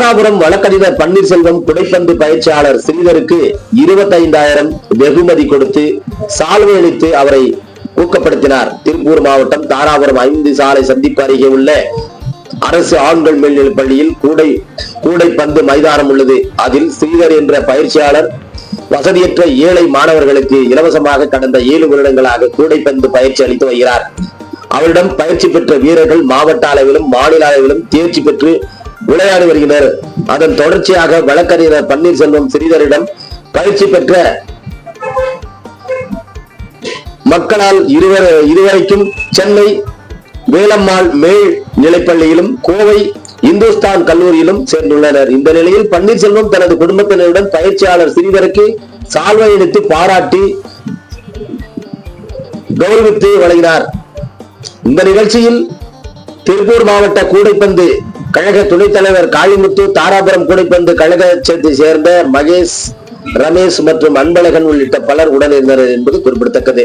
தாராபுரம் வழக்கறிஞர் பன்னீர்செல்வம் குடைப்பந்து பயிற்சியாளர் ஸ்ரீதருக்கு இருபத்தைந்தாயிரம் வெகுமதி கொடுத்து சால்வை அளித்து அவரை ஊக்கப்படுத்தினார். திருப்பூர் மாவட்டம் தாராபுரம் ஐந்து சாலை சந்திப்பு அருகே உள்ள அரசு ஆண்கள் மேல்நிலைப் பள்ளியில் கூடை கூடைப்பந்து மைதானம் உள்ளது. அதில் ஸ்ரீதர் என்ற பயிற்சியாளர் வசதியற்ற ஏழை மாணவர்களுக்கு இலவசமாக கடந்த ஏழு வருடங்களாக கூடைப்பந்து பயிற்சி அளித்து வருகிறார். அவரிடம் பயிற்சி பெற்ற வீரர்கள் மாவட்ட அளவிலும் மாநில அளவிலும் தேர்ச்சி பெற்று விளையாடி வருகின்றனர் அதன் தொடர்ச்சியாக வழக்கறிஞர் பன்னீர்செல்வம் ஸ்ரீதரிடம் பயிற்சி பெற்ற மக்களால் இருவர் இருவரைக்கும் சென்னை வேலம்மாள் மேல் நிலைப்பள்ளியிலும் கோவை இந்துஸ்தான் கல்லூரியிலும் சேர்ந்துள்ளனர். இந்த நிலையில் பன்னீர்செல்வம் தனது குடும்பத்தினருடன் பயிற்சியாளர் ஸ்ரீதருக்கு சால்வை எடுத்து பாராட்டி கௌரவித்து வழங்கினார். இந்த நிகழ்ச்சியில் திருப்பூர் மாவட்ட கூடைப்பந்து கழக துணைத் தலைவர் காளிமுத்து தாராபுரம் கூடைப்பந்து கழகத்தை சேர்ந்த மகேஷ் ரமேஷ் மற்றும் அன்பழகன் உள்ளிட்ட பலர் உடனிருந்தனர் என்பது குறிப்பிடத்தக்கது.